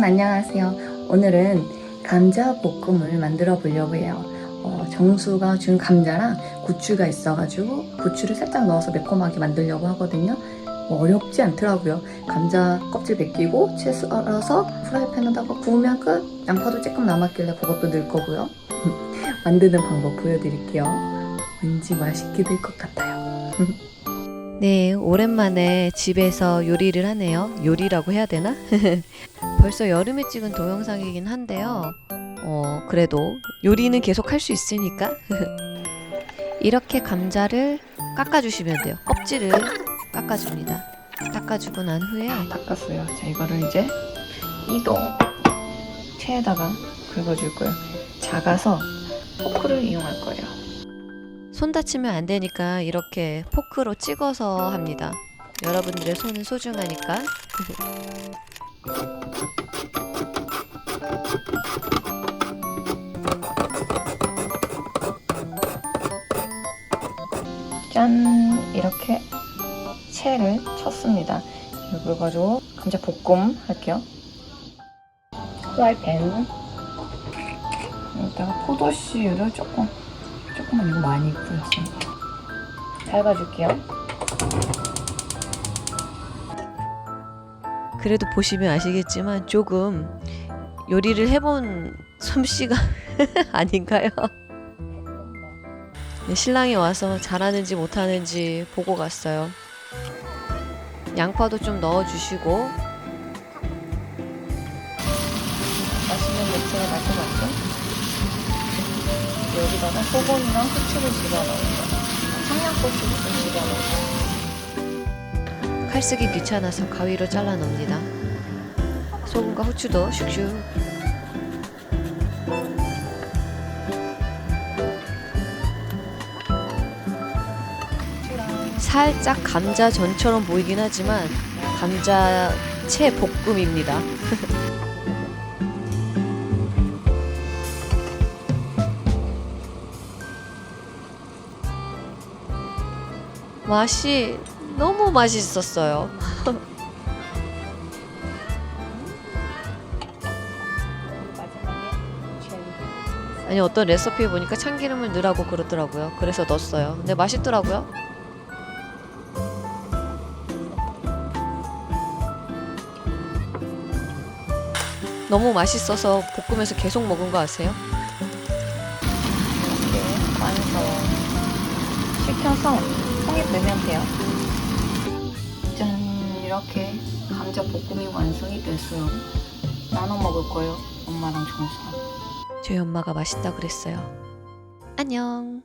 여러분 안녕하세요. 오늘은 감자 볶음을 만들어 보려고 해요. 어, 정수가 준 감자랑 고추가 있어가지고 고추를 살짝 넣어서 매콤하게 만들려고 하거든요. 뭐 어렵지 않더라고요. 감자 껍질 벗기고 채 썰어서 프라이팬에다가 구우면 끝. 양파도 조금 남았길래 그것도 넣을 거고요. 만드는 방법 보여드릴게요. 왠지 맛있게 될 것 같아요. 네, 오랜만에 집에서 요리를 하네요. 요리라고 해야 되나? 벌써 여름에 찍은 동영상이긴 한데요. 어, 그래도 요리는 계속 할 수 있으니까. 이렇게 감자를 깎아주시면 돼요. 껍질을 깎아줍니다. 닦아주고 난 후에 닦았어요. 자, 이거를 이제 이동 체에다가 긁어줄 거예요. 작아서 포크를 이용할 거예요. 손 다치면 안 되니까 이렇게 포크로 찍어서 합니다. 여러분들의 손은 소중하니까. 짠! 이렇게 채를 쳤습니다. 이걸 가지고 감자 볶음 할게요. 프라이팬 여기다가 포도씨를 조금 조금만 이거 많이 뿌렸습니다. 밟아줄게요. 그래도 보시면 아시겠지만 조금 요리를 해본 솜씨가 아닌가요? 네, 신랑이 와서 잘하는지 못하는지 보고 갔어요. 양파도 좀 넣어주시고 맛있는 냄새가 날 것 같죠? 여기다가 소금이랑 후추를 집어넣어요. 청양고추를 좀 집어넣어요. 칼 쓰기 귀찮아서 가위로 잘라 넣습니다. 소금과 후추도 슉슉. 살짝 감자 전처럼 보이긴 하지만 감자채 볶음입니다. 맛이 너무 맛있었어요. 아니 어떤 레시피에 보니까 참기름을 넣으라고 그러더라고요. 그래서 넣었어요. 근데 맛있더라고요. 너무 맛있어서 볶으면서 계속 먹은 거 아세요? 이렇게 완성 식 통에 넣으면 돼요. 짠 이렇게 감자 볶음이 완성이 됐어요. 나눠 먹을 거예요. 엄마랑 정수랑. 저희 엄마가 맛있다 그랬어요. 안녕.